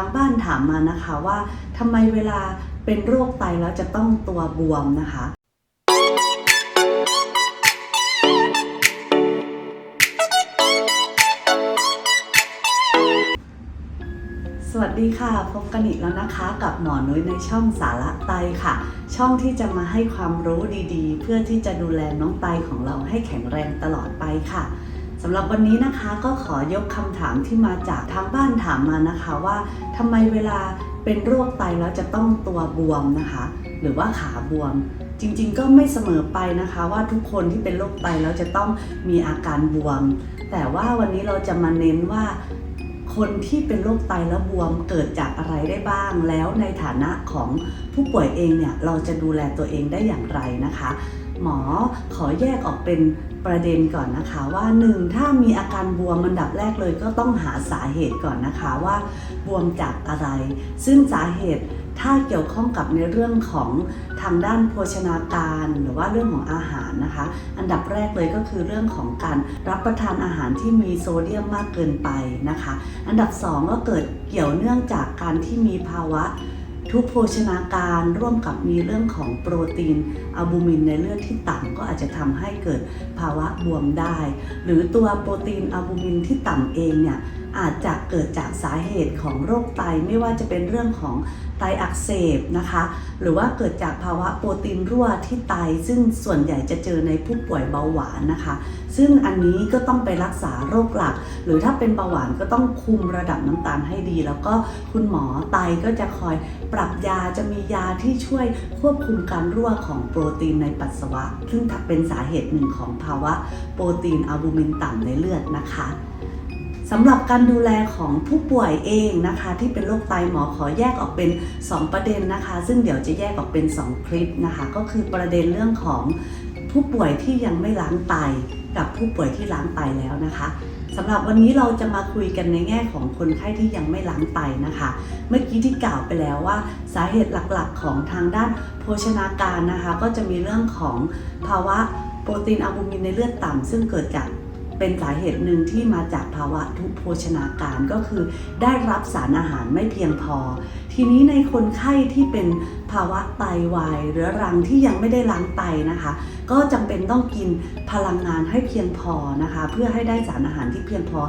างบ้านถามมานะคะว่าทำไมเวลาเป็นโรคไตแล้วจะต้องตัวบวมนะคะสวัสดีค่ะ พบกันอีกแล้วนะคะกับหมอนุ้ยในช่องสาระไตค่ะ ช่องที่จะมาให้ความรู้ดีๆ เพื่อที่จะดูแลน้องไตของเราให้แข็งแรงตลอดไปค่ะ สำหรับวันนี้นะคะก็ขอยกคำถามที่มาจากทางบ้านถามมานะคะว่าทำไมเวลาเป็นโรคไตแล้วจะต้องตัวบวมนะคะ หรือว่าขาบวม จริงๆ ก็ไม่เสมอไปนะคะ ว่าทุกคนที่เป็นโรคไตแล้วจะต้องมีอาการบวม แต่ว่าวันนี้เราจะมาเน้นว่า คนที่เป็นโรคไตและบวมเกิดจากอะไรได้บ้าง แล้วในฐานะของผู้ป่วยเองเนี่ยเราจะดูแลตัวเองได้อย่างไรนะคะ หมอขอแยกออกเป็นประเด็นก่อนนะคะว่าหนึ่งถ้ามีอาการบวมอันดับแรกเลยก็ต้องหาสาเหตุก่อนนะคะว่าบวมจากอะไร ซึ่งสาเหตุ ถ้าเกี่ยวข้องกับในเรื่องของทางด้านโภชนาการ หรือว่าเรื่องของอาหารนะคะ อันดับแรกเลยก็คือเรื่องของการรับประทานอาหารที่มีโซเดียมมากเกินไปนะคะ อันดับสองก็เกิดเกี่ยวเนื่องจากการที่มีภาวะทุกโภชนาการร่วมกับมีเรื่องของโปรตีนอัลบูมินในเลือดที่ต่ำก็อาจจะทำให้เกิดภาวะบวมได้ หรือตัวโปรตีนอัลบูมินที่ต่ำเองเนี่ย อาจจะเกิดจากสาเหตุของโรคไตไม่ว่าจะเป็นเรื่องของไตอักเสบนะคะ หรือว่าเกิดจากภาวะโปรตีนรั่วที่ไต ซึ่งส่วนใหญ่จะเจอในผู้ป่วยเบาหวานนะคะ ซึ่งอันนี้ก็ต้องไปรักษาโรคหลัก หรือถ้าเป็นเบาหวานก็ต้องคุมระดับน้ำตาลให้ดี แล้วก็คุณหมอไตก็จะคอยปรับยาจะมียาที่ช่วยควบคุมการรั่วของโปรตีนในปัสสาวะ ซึ่งเป็นสาเหตุหนึ่งของภาวะโปรตีนอัลบูมินต่ำในเลือดนะคะ สำหรับการดูแลของผู้ป่วยเองนะคะ ที่เป็นโรคไตหมอขอแยกออกเป็น 2 ประเด็นนะคะ ซึ่งเดี๋ยวจะแยกออกเป็น 2 คลิปนะคะ ก็คือประเด็นเรื่องของผู้ป่วยที่ยังไม่ล้างไตกับผู้ป่วยที่ล้างไตแล้วนะคะสำหรับวันนี้เราจะมาคุยกันในแง่ของคนไข้ที่ยังไม่ล้างไตนะคะ เมื่อกี้ที่กล่าวไปแล้วว่าสาเหตุหลักๆ ของทางด้านโภชนาการนะคะ ก็จะมีเรื่องของภาวะโปรตีนอัลบูมินในเลือดต่ำซึ่งเกิดจาก เป็นสาเหตุหนึ่งที่มาจากภาวะทุพโภชนาการก็คือ ได้รับสารอาหารไม่เพียงพอ ทีนี้ในคนไข้ที่เป็นภาวะไตวายเรื้อรังที่ยังไม่ได้ล้างไตนะคะ ก็จำเป็นต้องกินพลังงานให้เพียงพอนะคะ เพื่อให้ได้สารอาหารที่เพียงพอ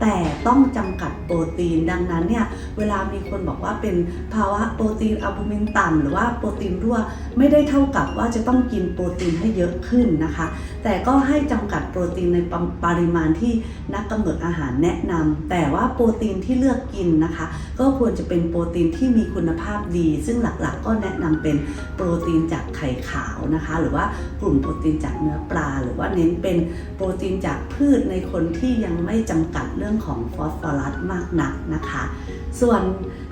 แต่ต้องจำกัดโปรตีนดังนั้นเนี่ยเวลามีคนบอกว่าเป็นภาวะโปรตีนอัลบูมินต่ำหรือว่าโปรตีนรั่วไม่ได้เท่ากับว่าจะต้องกินโปรตีนให้เยอะขึ้นนะคะ แต่ก็ให้จำกัดโปรตีนในปริปริมาณที่นักกำหนดอาหารแนะนำแต่ว่าโปรตีนที่เลือกกินนะคะ ก็ควรจะเป็นโปรตีนที่มีคุณภาพดี ซึ่งหลักๆก็แนะนำเป็นโปรตีนจากไข่ขาวนะคะ หรือว่ากลุ่มโปรตีนจากเนื้อปลา หรือว่าเน้นเป็นโปรตีนจากพืชในคนที่ยังไม่จำกัดเรื่องของฟอสฟอรัสมากนักนะคะ ส่วน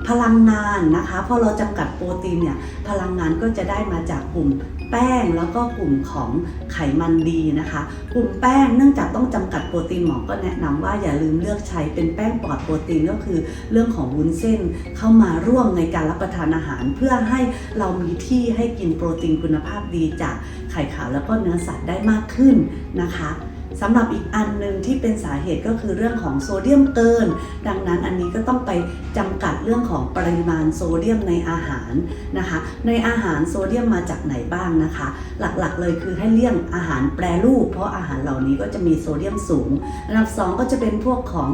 พลังงานนะคะพอเราจำกัดโปรตีนเนี่ยพลังงานก็จะได้มาจากกลุ่มแป้งแล้วก็กลุ่มของไขมันดีนะคะ กลุ่มแป้งเนื่องจากต้องจำกัดโปรตีนหมอก็แนะนำว่าอย่าลืมเลือกใช้เป็นแป้งปลอดโปรตีนก็คือเรื่องของวุ้นเส้นเข้ามาร่วมในการรับประทานอาหาร เพื่อให้เรามีที่ให้กินโปรตีนคุณภาพดีจากไข่ขาวแล้วก็เนื้อสัตว์ได้มากขึ้นนะคะ สำหรับอีกอันหนึ่งที่เป็นสาเหตุก็คือเรื่องของโซเดียมเกิน ดังนั้นอันนี้ก็ต้องไปจำกัดเรื่องของปริมาณโซเดียมในอาหารนะคะ ในอาหารโซเดียมมาจากไหนบ้างนะคะ หลักๆเลยคือให้เลี่ยงอาหารแปรรูป เพราะอาหารเหล่านี้ก็จะมีโซเดียมสูงอันดับ 2 ก็จะเป็นพวกของ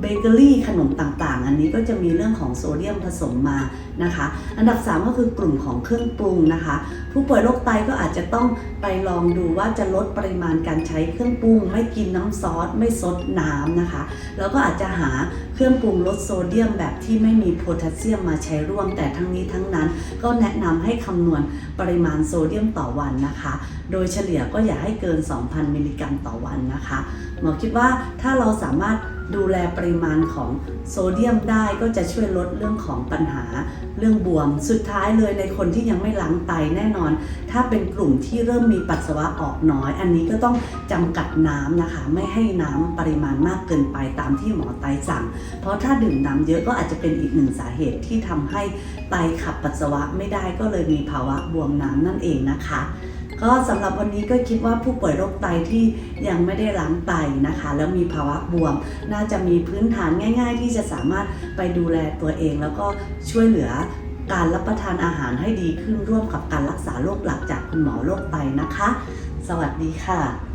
เบเกอรี่ขนมต่างๆ อันนี้ก็จะมีเรื่องของโซเดียมผสมมานะคะ อันดับ 3 ก็คือกลุ่มของเครื่องปรุงนะคะ ผู้ป่วยโรคไตก็อาจจะต้องไปลองดูว่าจะลดปริมาณการใช้เครื่องปรุงไม่กินน้ำซอสไม่ซดน้ำนะคะ แล้วก็อาจจะหา เครื่องปรุงลดโซเดียมแบบที่ไม่มีโพแทสเซียมมาใช้ร่วม แต่ทั้งนี้ทั้งนั้น ก็แนะนำให้คำนวณปริมาณโซเดียมต่อวันนะคะ โดยเฉลี่ยก็อย่าให้เกิน 2,000 มิลลิกรัมต่อวันนะคะหมอคิดว่าถ้าเราสามารถดูแลปริมาณของโซเดียมได้ก็จะช่วยลดเรื่องของปัญหา เรื่องบวมสุดท้ายเลยในคนที่ยังไม่ล้างไตแน่นอน ถ้าเป็นกลุ่มที่เริ่มมีปัสสาวะออกน้อย อันนี้ก็ต้องจำกัดน้ำนะคะ ไม่ให้น้ำปริมาณมากเกินไปตามที่หมอไตสั่งเพราะถ้าดื่มน้ำเยอะก็อาจจะเป็นอีกหนึ่งสาเหตุที่ทำให้ไตขับปัสสาวะไม่ได้ก็เลยมีภาวะบวมน้ำนั่นเองนะคะ ก็สำหรับวันนี้ก็คิดว่าผู้ป่วยโรคไตที่ยังไม่ได้ล้างไตนะคะ แล้วมีภาวะบวม น่าจะมีพื้นฐานง่าย ๆ ที่จะสามารถไปดูแลตัวเอง แล้วก็ช่วยเหลือการรับประทานอาหารให้ดีขึ้นร่วมกับการรักษาโรคหลักจากคุณหมอโรคไตนะคะ สวัสดีค่ะ